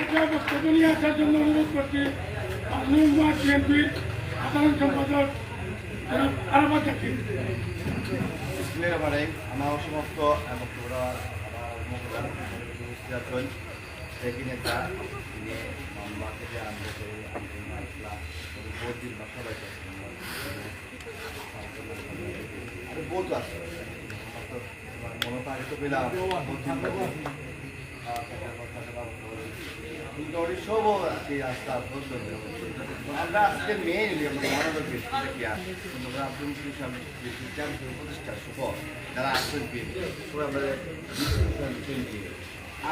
এটা বক্তব্য জন্য অনুরোধ করছি আহমদ বিএনপির সাধারণ সম্পাদক আরাফাত জাকির। আমার সমস্ত নেতা তিনি মামলা থেকে আরম্ভ করে বহুত দিন বাসা বাড়িতে আরে বহুত আছে মনে আগে তো পেলাম আমরা আজকে মেইন মনোযোগ দিচ্ছি কি আছে তোমরা আব্দুল সামনে বিজ্ঞান প্রতিষ্ঠা সুফল যারা সবাই আমরা।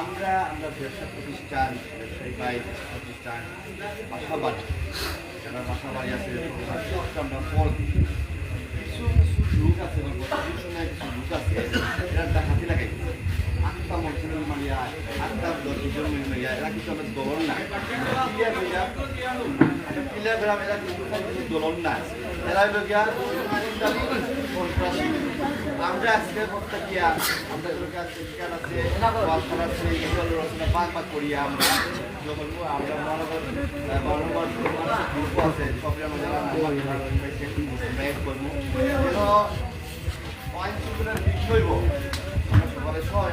আমরা আমরা ব্যবসা প্রতিষ্ঠান, ব্যবসায়ী ভাই প্রতিষ্ঠান বাসা যারা বাসা বাড়ি আছে আমরা ফল কিছু কিছু লোক আছে দলন না ক্লিয়ার হইয়া ক্লিয়ার বেড়া কিন্তু দলন না এরা হইল গিয়া। আমরা আজকে লোক আছে বাসন আছে এগুলো রচনা পাক পাক করিয়া আমরা যখন আমরা মহানগর মহানগর গ্রুপ বিষয়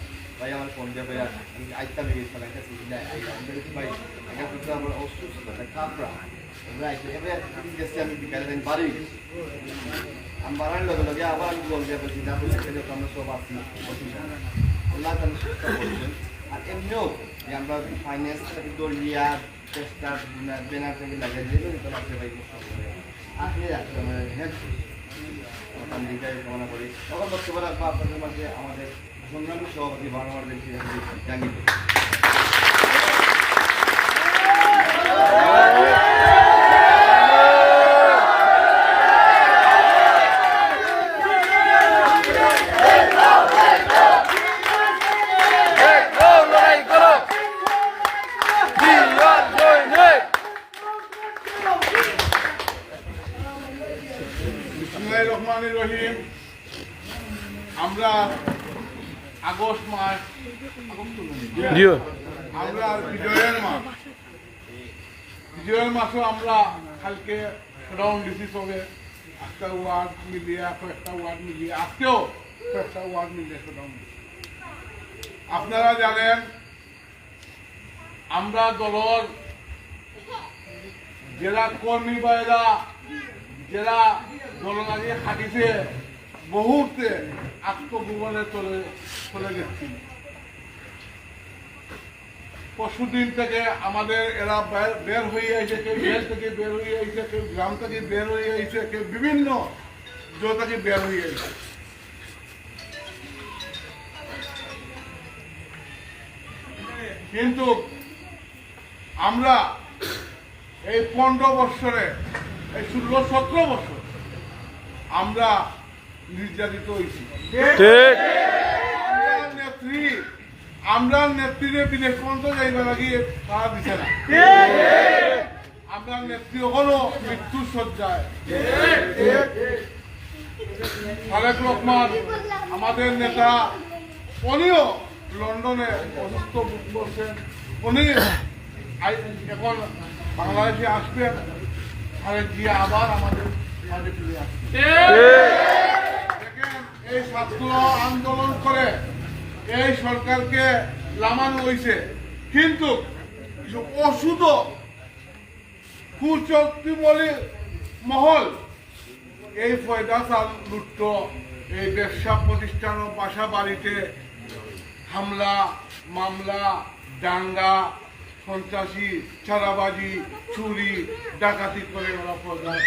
ভাই আমার ফোন যাবে আইতা লেগে গেছিল একটা সিজন ভাই, একটা কিছু আমার অসুস্থ কাপড়া রাইট এবার গেছি, আমি বিকালে দিন বাড়ি আমি বাড়ার লগে লগে আবার আমি বল যাব চিন্তা করছি সেটা আমরা সব আছি আল্লাহ তালা সুস্থ করছেন আর এমনিও যে আমরা ফাইন্যান্স থেকে দলিয়া চেষ্টা ব্যানার থেকে লাগিয়ে দিয়ে দিতে লাগছে ভাই আসলে আসলে আমরা হেল্প কামনা করি। তখন বক্তব্য রাখব আপনাদের মাঝে আমাদের সংগ্রামী সভাপতি বারবার দেখছি রহিম। আমরা আগস্ট মাস। জিও আমরা বিজয়ের মাস। বিজয়ের মাসে আমরা কালকে রাউন্ড একটা ওয়ার্ড মিলিয়ে কয়েকটা ওয়ার্ড মিলিয়ে আজকেও কয়েকটা ওয়ার্ড মিলিয়ে রাউন্ড আপনারা জানেন আমরা দলর জেলা কর্মী বাইরা জেলা দলনারী খাটিছে। মুহূর্তে আত্মভুবনে চলে চলে গেছি। পরশুদিন থেকে আমাদের এরা বের- হয়ে আইছে, কেউ জেল থেকে বের হয়ে আইছে, কেউ গ্রাম থেকে বের হয়ে আইছে, কেউ বিভিন্ন জো থেকে বের হয়ে আইছে। কিন্তু আমরা এই পনেরো বৎসরে, এই ষোলো, সতেরো বছর আমরা নির্যাতিত হয়েছি। ঠিক। নেত্রী আমরা নেত্রীরে বিদেশ পর্যন্ত যাইবার লাগি তারা দিছে না। আমরা নেত্রী হলো মৃত্যু সজ্জায় তারেক রহমান আমাদের নেতা উনিও লন্ডনে অসুস্থ বোধ করছেন উনি আই- এখন বাংলাদেশে আসবেন। আর গিয়ে আবার আমাদের মাঝে ফিরে আসবেন। এই ছাত্র আন্দোলন করে এই সরকারকে লামানো হয়েছে কিন্তু কিছু ওষুধ কুচক্রিমলি মহল, এই ফয়দা চাল লুট্ট এই ব্যবসা প্রতিষ্ঠান ও বাসা বাড়িতে হামলা, মামলা, দাঙ্গা, সন্ত্রাসী চারাবাজি চুরি, ডাকাতি করে ওরা প্রধান